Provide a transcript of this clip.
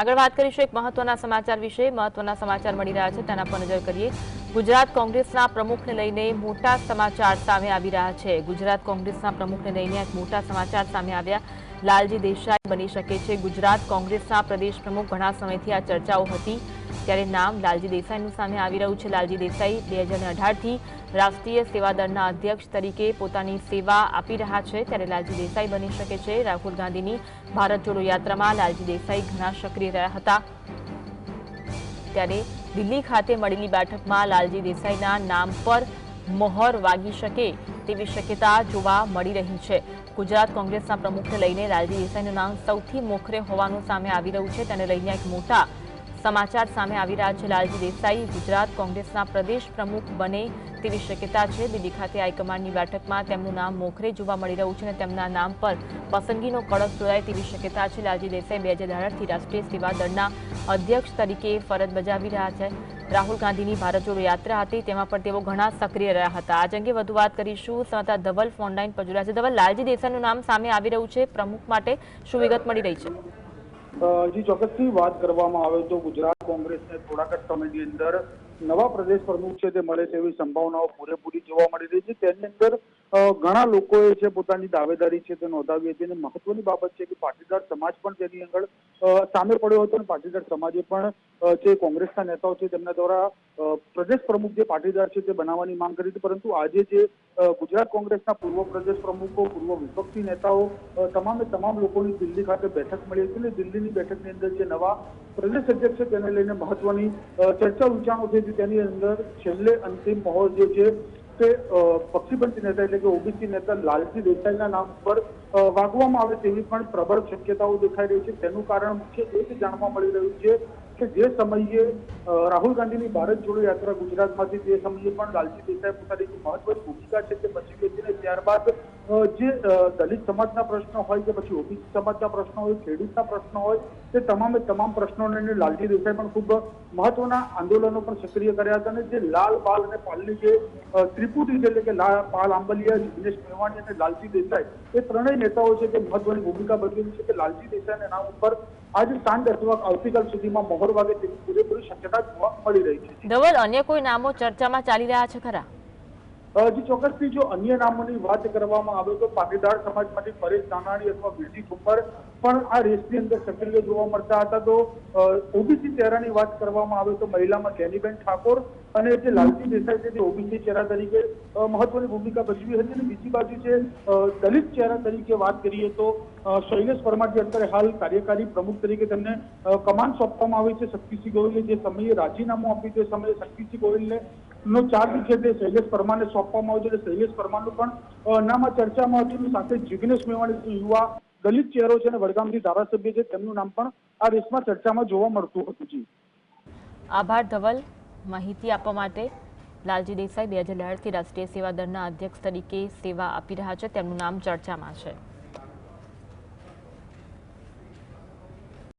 આગળ વાત કરીશું એક મહત્વના સમાચાર વિશે. મહત્વના સમાચાર મળી રહ્યા છે, તેના પર નજર કરીએ. ગુજરાત કોંગ્રેસના પ્રમુખને લઈને મોટા સમાચાર સામે આવી રહ્યા છે. ગુજરાત કોંગ્રેસના પ્રમુખને લઈને એક મોટા સમાચાર સામે આવ્યા. લાલજી દેસાઈ બની શકે છે. ગુજરાત કોંગ્રેસના પ્રદેશ પ્રમુખ ઘણા સમયથી આ ચર્ચાઓ હતી. ત્યારે નામ લાલજી દેસાઈનું સામે આવી રહ્યું છે. લાલજી દેસાઈ બે હજાર અઢારથી રાષ્ટ્રીય સેવા દળના અધ્યક્ષ તરીકે પોતાની સેવા આપી રહ્યા છે. ત્યારે લાલજી દેસાઈ બની શકે છે. રાહુલ ગાંધીની ભારત જોડો યાત્રામાં લાલજી દેસાઈ ઘણા સક્રિય રહ્યા હતા. ત્યારે દિલ્હી ખાતે મળેલી બેઠકમાં લાલજી દેસાઈના નામ પર મોહર વાગી શકે તેવી શક્યતા જોવા મળી રહી છે. ગુજરાત કોંગ્રેસના પ્રમુખને લઈને લાલજી દેસાઈનું નામ સૌથી મોખરે હોવાનું સામે આવી રહ્યું છે. તેને લઈને એક મોટા સમાચાર સામે આવી રહ્યા છે. લાલજી દેસાઈ ગુજરાત કોંગ્રેસના પ્રદેશ પ્રમુખ બને તેવી શક્યતા છે. દિલ્હી ખાતે હાઈકમાન્ડની બેઠકમાં તેમનું નામ મોખરે જોવા મળી રહ્યું છે અને તેમના નામ પર પસંદગીનો કળશ જોડાય તેવી શક્યતા છે. લાલજી દેસાઈ બે હજાર અઢારથી રાષ્ટ્રીય સેવા દળના અધ્યક્ષ તરીકે ફરજ બજાવી રહ્યા છે. રાહુલ ગાંધીની ભારત જોડો યાત્રા હતી. તેમાં પણ તેઓ ઘણા સક્રિય રહ્યા હતા. આજ અંગે વધુ વાત કરીશું. સંવાદદાતા ધવલ ફોનલાઈન પર જોડાયા છે. ધવલ, લાલજી દેસાઈનું નામ સામે આવી રહ્યું છે. પ્રમુખ માટે શું વિગત મળી રહી છે? જી ચોક્કસથી વાત કરવામાં આવે તો ગુજરાત કોંગ્રેસને થોડાક જ સમયની અંદર નવા પ્રદેશ પ્રમુખ છે તે મળે તેવી સંભાવનાઓ પૂરેપૂરી જોવા મળી રહી છે. તેની અંદર ઘણા લોકોએ છે પોતાની દાવેદારી છે તે નોંધાવી હતી અને મહત્વની બાબત છે કે પાટીદાર સમાજ પણ તેની આગળ સામે પડ્યો હતો અને પાટીદાર સમાજે પણ જે કોંગ્રેસના નેતાઓ છે તેમના દ્વારા પ્રદેશ પ્રમુખ જે પાટીદાર છે તે બનાવવાની માંગ કરી હતી, પરંતુ આજે જે ગુજરાત કોંગ્રેસના પૂર્વ પ્રદેશ પ્રમુખો, પૂર્વ વિપક્ષી નેતાઓ તમામે તમામ લોકોની દિલ્હી ખાતે બેઠક મળી હતી અને દિલ્હીની બેઠકની અંદર જે નવા પ્રદેશ અધ્યક્ષ છે તેને લઈને મહત્વની ચર્ચા વિચારણો થઈ હતી તેની અંદર છેલ્લે અંતિમ મહોર જે છે તે અ, પક્ષીપંથી નેતા એટલે કે ઓબીસી નેતા લાલજી દેસાઈના નામ પર વાગવામાં આવે તેવી પણ પ્રબળ શક્યતાઓ દેખાઈ રહી છે. તેનું કારણ મુખ્ય એ જ જાણવા મળી રહ્યું છે કે જે સમયે રાહુલ ગાંધીની ભારત જોડો યાત્રા ગુજરાતમાંથી તે સમયે પણ લાલજી દેસાઈ પોતાની મહત્વની ભૂમિકા છે તે ભજવી હતી અને ત્યારબાદ જે દલિત સમાજના પ્રશ્નો હોય કે પછી ઓબીસી સમાજના પ્રશ્નો હોય, ખેડૂતના પ્રશ્નો હોય, તે તમામે તમામ પ્રશ્નોને લાલજી દેસાઈ પણ ખૂબ મહત્વના આંદોલનો પણ સક્રિય કર્યા હતા અને જે લાલ બાલ અને પાલની જે ત્રિપુટી એટલે કે લાલ પાલ આંબલિયા, જિગ્નેશ મેવાણી અને લાલજી દેસાઈ, એ ત્રણેય નેતાઓ છે કે મહત્વની ભૂમિકા ભજવી છે કે લાલજી દેસાઈના નામ ઉપર આજે સાંજ અથવા આવતીકાલ સુધીમાં મોહર વાગે તેવી પૂરેપૂરી શક્યતા જોવા મળી રહી છે. ધવલ, અન્ય કોઈ નામો ચર્ચામાં ચાલી રહ્યા છે ખરા? જી ચોક્કસથી જો અન્ય નામોની વાત કરવામાં આવે તો પાટીદાર સમાજમાંથી પરેશ ધાનાણી અથવા વિરજી ઠુંપર પણ આ રેસની અંદર સક્રિય જોવા મળતા હતા. તો ઓબીસી ચહેરાની વાત કરવામાં આવે તો મહિલામાં કેનીબેન ઠાકોર અને જે લાલજી દેસાઈ છે તે ઓબીસી ચહેરા તરીકે મહત્વની ભૂમિકા ભજવી હતી. અને બીજી બાજુ છે દલિત ચહેરા તરીકે વાત કરીએ તો શૈલેષ પરમાર જે અત્યારે હાલ કાર્યકારી પ્રમુખ તરીકે તેમને કમાન સોંપવામાં આવી છે શક્તિસિંહ ગોહિલે. જે સમયે રાજીનામું આપ્યું તે સમયે શક્તિસિંહ ગોહિલને નો ચાર્જ છે તે શૈલેષ પરમારને સોંપવામાં આવ્યો છે. એટલે શૈલેષ પરમારનું પણ નામાં ચર્ચામાં હતું સાથે જિગ્નેશ મેવાણી યુવા દલિત ચહેરો છે અને વડગામથી ધારાસભ્ય છે, તેમનું નામ પણ આ રેસમાં ચર્ચામાં જોવા મળતું હતું જી. આભાર ધવલ. માહિતી આપવા માટે લાલજી દેસાઈ બે હજાર અઢારથી રાષ્ટ્રીય સેવા દળના અધ્યક્ષ તરીકે સેવા આપી રહ્યા છે. તેમનું નામ ચર્ચામાં છે.